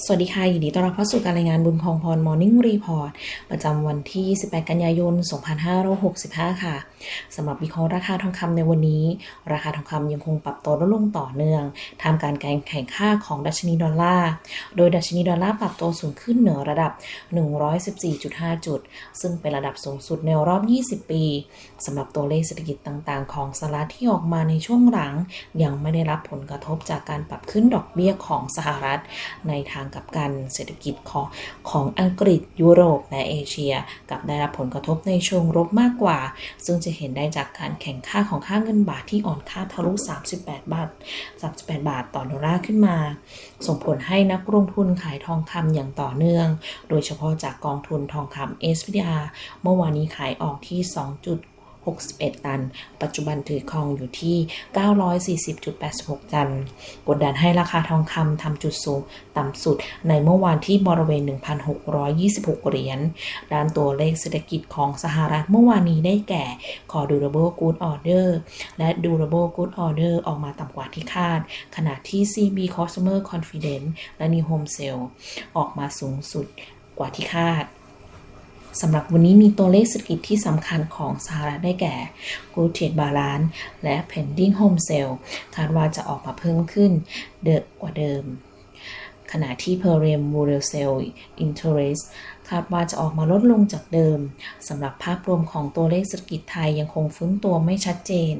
สวัสดีค่ะ ยินดีต้อนรับเข้าสู่การรายงานบุญคองพร Morning Report ประจำวันที่28กันยายน 2565 ค่ะ สำหรับวิเคราะห์ราคาทองคำในวันนี้ ราคาทองคำยังคงปรับตัวลดลงต่อเนื่องท่ามกลารการแข่งค่าของดัชนีดอลลาร์ โดยดัชนีดอลลาร์ปรับตัวสูงขึ้นเหนือระดับ 114.5 จุด ซึ่งเป็นระดับสูงสุดในรอบ 20 ปี สำหรับตัวเลขเศรษฐกิจต่างๆ ของสหรัฐที่ออกมาในช่วงหลัง ยังไม่ได้รับผลกระทบจากการปรับขึ้นดอกเบี้ยของสหรัฐในทางกับกันเศรษฐกิจของของอังกฤษยุโรปและเอเชีย กับได้รับผลกระทบในเชิงลบมากกว่า ซึ่งจะเห็นได้จากการแข่งค่าของค่าเงินบาทที่อ่อนค่าทะลุ 38 บาท 38 บาทต่อดอลลาร์ขึ้นมา ส่งผลให้นักลงทุนขายทองคำอย่างต่อเนื่อง โดยเฉพาะจากกองทุนทองคำ SPDR เมื่อวานนี้ขายออกที่ 2. 61 ตัน ปัจจุบันถือครองอยู่ที่ 940.86 ตัน กดดันให้ราคาทองคำทำจุดสูงต่ำสุดในเมื่อวานที่บริเวณ 1,626 เหรียญ ด้านตัวเลขเศรษฐกิจของสหรัฐเมื่อวานนี้ได้แก่ Core Durable Good Order และ Durable Good Order ออกมาต่ำกว่าที่คาด ขณะที่ CB Customer Confidence และ New Home Sale ออกมาสูงสุดกว่าที่คาด สำหรับวันนี้มีตัวเลขเศรษฐกิจที่สำคัญของสหรัฐได้แก่ Good Trade Balance และ Pending Home Sale คาดว่าจะออกมาเพิ่มขึ้นเดอะกว่าเดิม ขณะที่ p e r e m Rural Sale Interest คาดว่าจะออกมาลดลงจากเดิมสำหรับภาพรวมของตัวเลขเศรษฐกิจไทยยังคงฟื้นตัวไม่ชัดเจน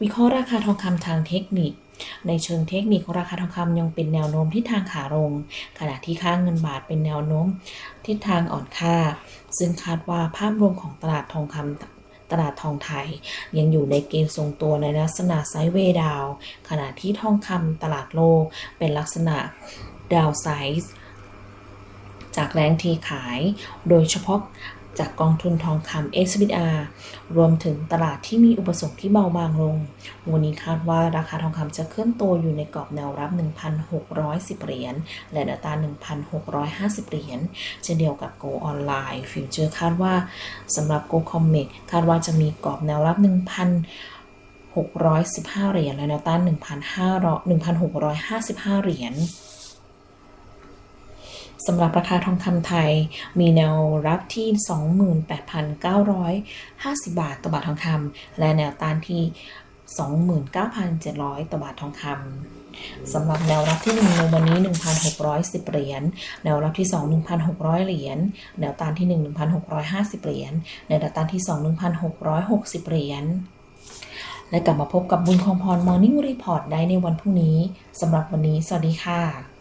วิเคราะห์ราคาทองคำทางเทคนิค ในเชิงเทคนิคราคาทองคำยังเป็นแนวโน้มทิศทางขาลง ขณะที่ค่าเงินบาทเป็นแนวโน้มทิศทางอ่อนค่า ซึ่งคาดว่าภาพรวมของตลาดทองคำตลาดทองไทย ยังอยู่ในเกณฑ์ทรงตัวในลักษณะไซด์เวดาว ขณะที่ทองคำตลาดโลกเป็นลักษณะดาวไซส์ จากแรงเทขาย โดยเฉพาะจากกองทุนทองคำ SBR รวมถึงตลาดที่มีอุปสงค์ที่เบาบางลง วันนี้คาดว่าราคาทองคำจะเคลื่อนตัวอยู่ในกรอบแนวรับ 1,610 เหรียญ และดัตา 1,650 เหรียญ เช่นเดียวกับ Go Online Future คาดว่าสำหรับ Go Comex คาดว่าจะมีกรอบแนวรับ1,615 เหรียญ และแนวต้าน1,655 เหรียญ สำหรับราคาทองคำไทย มีแนวรับที่ 28,950 บาทต่อบาททองคำและแนวต้านที่ 29,700ต่อบาททองคำสำหรับแนวรับที่1ในวันนี้ 1,610 เหรียญ แนวรับที่ 2 1,600 เหรียญ แนวต้านที่ 1 1,650 เหรียญ แนวต้านที่ 2 1,660 เหรียญ และกลับมาพบกับบุญคองพร Morning Report ได้ในวันพรุ่งนี้ สำหรับวันนี้ สวัสดีค่ะ